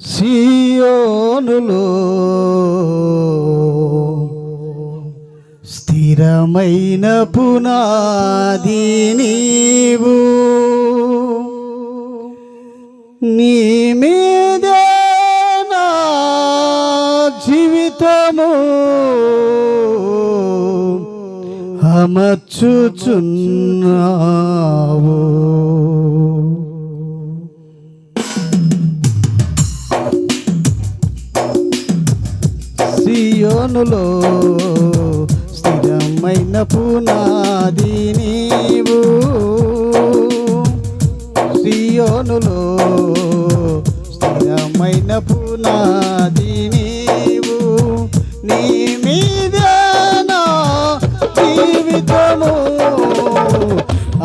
సియోనులో స్థిరమైన పునాది నీవు. నీ అమర్చుచున్నావు. సియోనులో స్థిరమైన పునాది నీవు. సియోనులో స్థిరమైన పునాది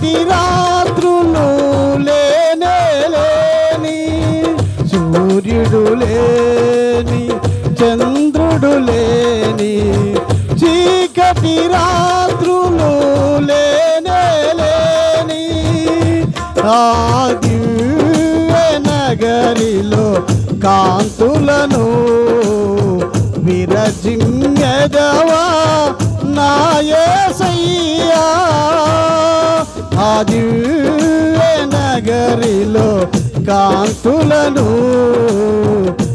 చీకటి రాత్రులు లేనే లేని సూర్యుడు లేని చంద్రుడు లేని చీకటి రాత్రులు లేనే లేని ఆ దివ్య నగరిలో కాంతులను విరజింగదవా నాయసయ్యా ఆ నగరిలో కాంతులను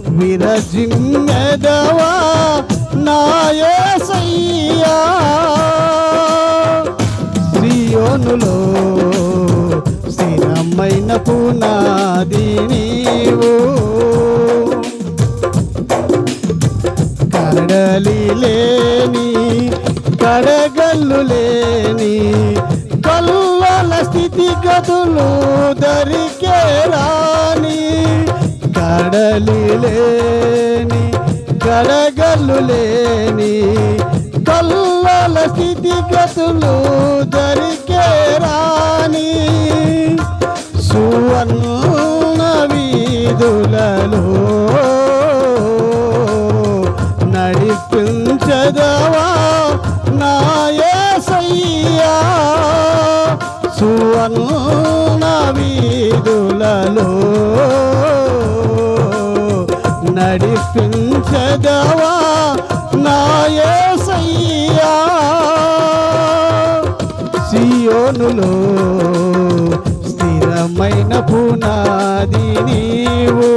విరజిమ్మెదవా నాయసయ్యా. సియోనులో స్థిరమైన పునాది నీవు. కడలి లేని కడగల్లు లే గదులు దరికే రాని కడలి లేని కడగల్లు లేని కల్వల స్థితిగతులు వీధులలో నడిపించదవా నాయసయ్యా సియోనులో స్థిరమైన పునాది నీవు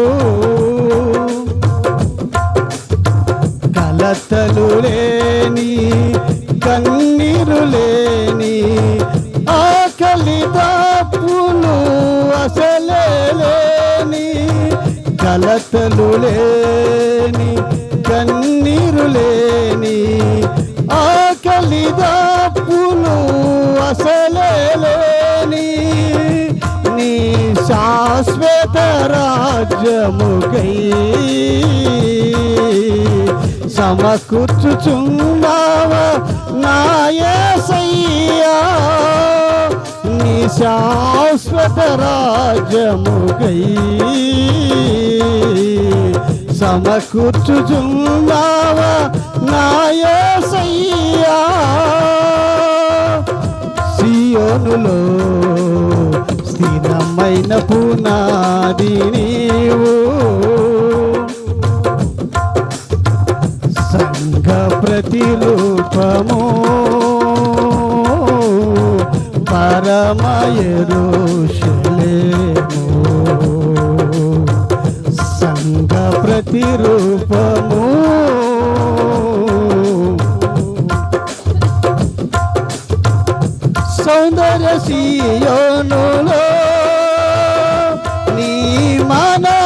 కథలు లేని కన్నీరు లేని ఆకలి దాపులు అసలే లేని నీ శాశ్వత రాజ్యముకై సమకూర్చుచున్నావ నాయ సయ్యా శాశ్వత రాజ్యము రాజ్యముకై సమకూర్చుచున్నావ నాయసయ్యా సియోనులో స్థిరమైన పునాది నీవు. సంఘ ప్రతిరూపము. పరమయరుషలేము సంగ ప్రతిరూపము. సౌందర్య సీయోనులో నీ మనోహరమైన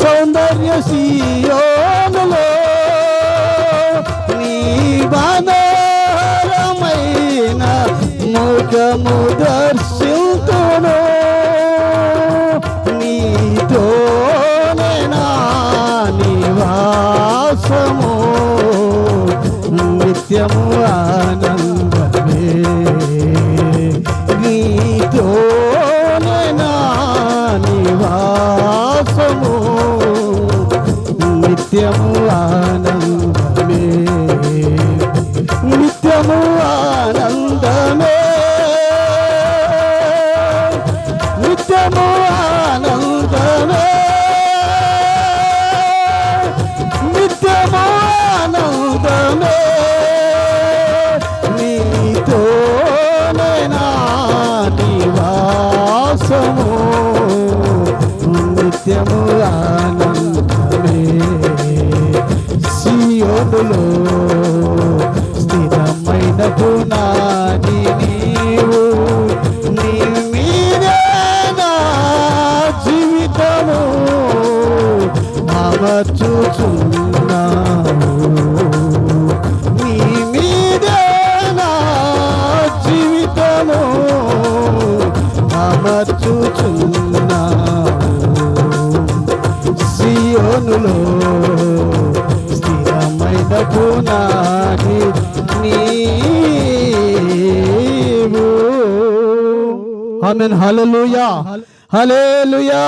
సౌందర్య మార్గము దర్శింతును. నీతోనే నా నివాసము. నిత్యము ఆనందమే. నీతోనే నా నివాసము. నిత్యము ఆనందమే. నిత్యము నిత్యము ఆనందమే. నిత్యము ఆనందమే. నీతోనే నా నివాసము. నిత్యము ఆనందమే. సియోనులో స్థిరమైన పునాది పునాది నీవు. ఆమెన్ హల్లెలూయా హల్లెలూయా